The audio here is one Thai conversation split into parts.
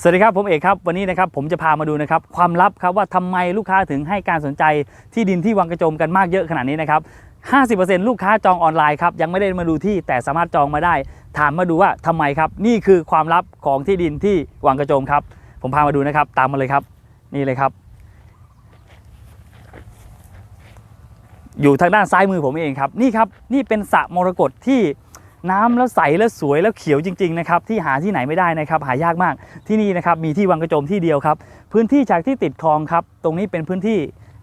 สวัสดีครับผมเอกครับวันนี้นะครับผมจะพามาดูนะครับความลับครับว่าทำไมลูกค้าถึงให้การสนใจที่ดินที่วังกระโจมกันมากเยอะขนาดนี้นะครับ 50%ลูกค้าจองออนไลน์ครับยังไม่ได้มาดูที่แต่สามารถจองมาได้ ถามมาดูว่าทำไมครับนี่คือความลับของที่ดินที่วังกระโจมครับ ผมพามาดูนะครับตามมาเลยครับ นี่เลยครับ อยู่ทางด้านซ้ายมือผมเองครับ นี่ครับนี่เป็นสระมรกตที่ น้ำแล้วใสแล้วสวยแล้วเขียวจริงๆนะครับที่หาที่ไหนไม่ได้นะครับหายากมากที่นี่นะครับมีที่วังกระโจมที่เดียวครับ พื้นที่จากที่ติดคลองครับ ตรงนี้เป็นพื้นที่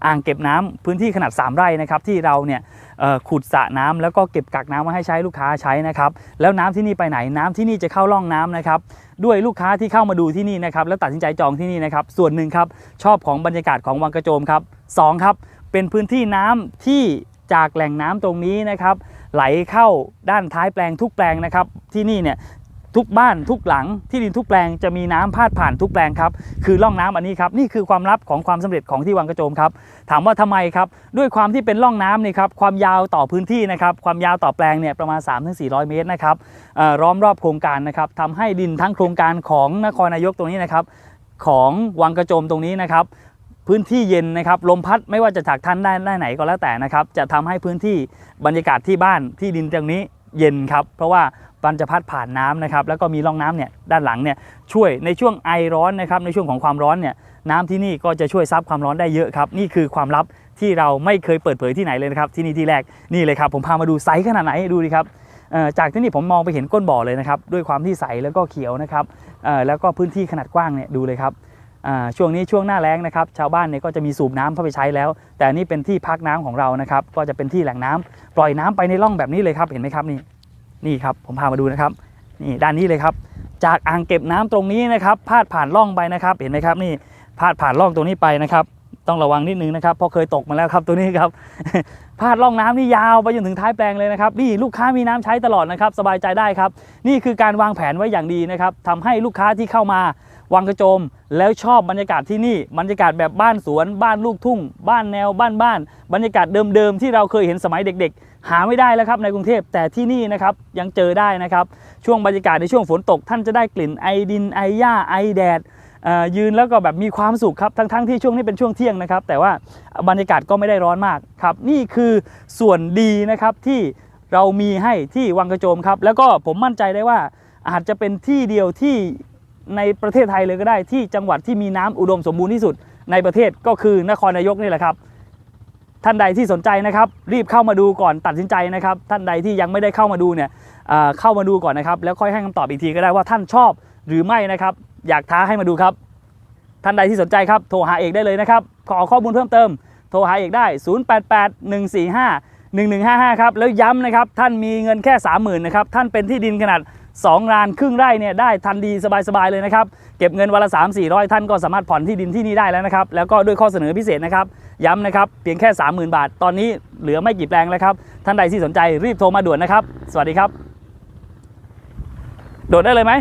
อ่างเก็บน้ำพื้นที่ขนาด 3 ไร่นะครับที่เราเนี่ยขุดสระน้ำแล้วก็เก็บกักน้ำมาให้ใช้ลูกค้าใช้นะครับแล้วน้ำที่นี่ไปไหนน้ำที่นี่จะเข้าร่องน้ำนะครับด้วยลูกค้าที่เข้ามาดูที่นี่นะครับแล้วตัดสินใจจองที่นี่นะครับส่วนหนึ่งครับชอบของบรรยากาศของวังกระโจมครับสองครับเป็นพื้นที่น้ำที่จากแหล่งน้ำตรงนี้นะครับ ไหลเข้าด้านท้ายแปลงทุกแปลงนะครับ ที่นี่เนี่ยทุกบ้านทุกหลังที่ดินทุกแปลงจะมีน้ำพาดผ่านทุกแปลงครับคือร่องน้ำอันนี้ครับนี่คือความลับของความสำเร็จของที่วังกระโจมครับถามว่าทำไมครับด้วยความที่เป็นร่องน้ำนี่ครับความยาวต่อพื้นที่นะครับความยาวต่อแปลงเนี่ยประมาณ 3-400 เมตรนะครับเอ่อล้อมรอบโครงการนะครับทำให้ดินทั้งโครงการของนครนายกตรงนี้นะครับของวังกระโจมตรงนี้นะครับ พื้นที่เย็นนะครับลมพัดไม่ว่าจะจากท่านได้ได้ไหนก็แล้วแต่นะครับ จะทำให้พื้นที่บรรยากาศที่บ้านที่ดินตรงนี้เย็นครับ เพราะว่ามันจะพัดผ่านน้ำนะครับแล้วก็มีร่องน้ำเนี่ยด้านหลังเนี่ยช่วยในช่วงไอร้อนนะครับในช่วงของความร้อนเนี่ยน้ำที่นี่ก็จะช่วยซับความร้อนได้เยอะครับ นี่คือความลับที่เราไม่เคยเปิดเผยที่ไหนเลยนะครับที่นี่ที่แรกนี่เลยครับผมพามาดูไซส์ขนาดไหนดูดิครับจากที่นี่ผมมองไปเห็นก้นบ่อเลยนะครับด้วยความที่ใสแล้วก็เขียวนะครับแล้วก็พื้นที่ขนาดกว้างเนี่ยดูเลยครับ ช่วงนี้ช่วงหน้าแล้งนะครับชาวบ้านเนี่ยก็จะมีสูบน้ำเข้าไปใช้แล้ว แต่นี่เป็นที่พักน้ำของเรานะครับก็จะเป็นที่แหล่งน้ำปล่อยน้ำไปในร่องแบบนี้เลยครับเห็นไหมครับนี่นี่ครับผมพามาดูนะครับนี่ด้านนี้เลยครับ จากอ่างเก็บน้ำตรงนี้นะครับพาดผ่านร่องไปนะครับเห็นไหมครับนี่พาดผ่านร่องตรงนี้ไปนะครับ ต้องระวังนิดนึงนะครับเพราะเคยตกมาแล้วครับตัวนี้ครับ พาดร่องน้ำนี่ยาวไปจนถึงท้ายแปลงเลยนะครับนี่ลูกค้ามีน้ำใช้ตลอดนะครับสบายใจได้ครับ นี่คือการวางแผนไว้อย่างดีนะครับทำให้ลูกค้าที่เข้ามา วังกระโจม แล้วชอบบรรยากาศที่นี่บรรยากาศแบบบ้านสวน บ้านลูกทุ่ง บ้านแนวบ้านบ้านบรรยากาศเดิมๆที่เราเคยเห็นสมัยเด็ก ๆ หาไม่ได้แล้วครับในกรุงเทพแต่ที่นี่นะครับยังเจอได้นะครับช่วงบรรยากาศในช่วงฝนตก ท่านจะได้กลิ่นไอดินไอหญ้าไอแดดยืนแล้วก็แบบมีความสุขครับทั้งๆที่ช่วงนี้เป็นช่วงเที่ยงนะครับ แต่ว่าบรรยากาศก็ไม่ได้ร้อนมากครับนี่คือส่วนดีนะครับที่เรามีให้ที่วังกระโจมครับ แล้วก็ผมมั่นใจได้ว่าอาจจะเป็นที่เดียวที่ ในประเทศไทยเลยก็ได้ที่จังหวัดที่มีน้ำอุดมสมบูรณ์ที่สุดในประเทศก็คือนครนายกนี่แหละครับ ท่านใดที่สนใจนะครับ รีบเข้ามาดูก่อนตัดสินใจนะครับ ท่านใดที่ยังไม่ได้เข้ามาดูเนี่ยเเข้ามาดูก่อนนะครับ แล้วค่อยให้คำตอบอีกทีก็ได้ว่าท่านชอบหรือไม่นะครับ อยากท้าให้มาดูครับ ท่านใดที่สนใจครับโทรหาเอกได้เลยนะครับ ขอข้อมูลเพิ่มเติม โทรหาเอกได้ 088145 1155 ครับแล้วย้ำนะครับท่านมีเงินแค่ 30,000นะครับท่านเป็นที่ดินขนาด 2ลานครึ่งไร่เนี่ยได้ทันดีสบายๆเลยนะครับ เก็บเงินวันละ 3 4 0 0 ท่านก็สามารถผ่อนที่ดินที่นี่ได้แล้วนะครับ แล้วก็ด้วยข้อเสนอพิเศษนะครับ ย้ำนะครับ เพียงแค่ 30,000 บาท ตอนนี้เหลือไม่กี่แปลงแล้วครับ ท่านใดที่สนใจรีบโทรมาด่วนนะครับ สวัสดีครับ โดดได้เลยไหม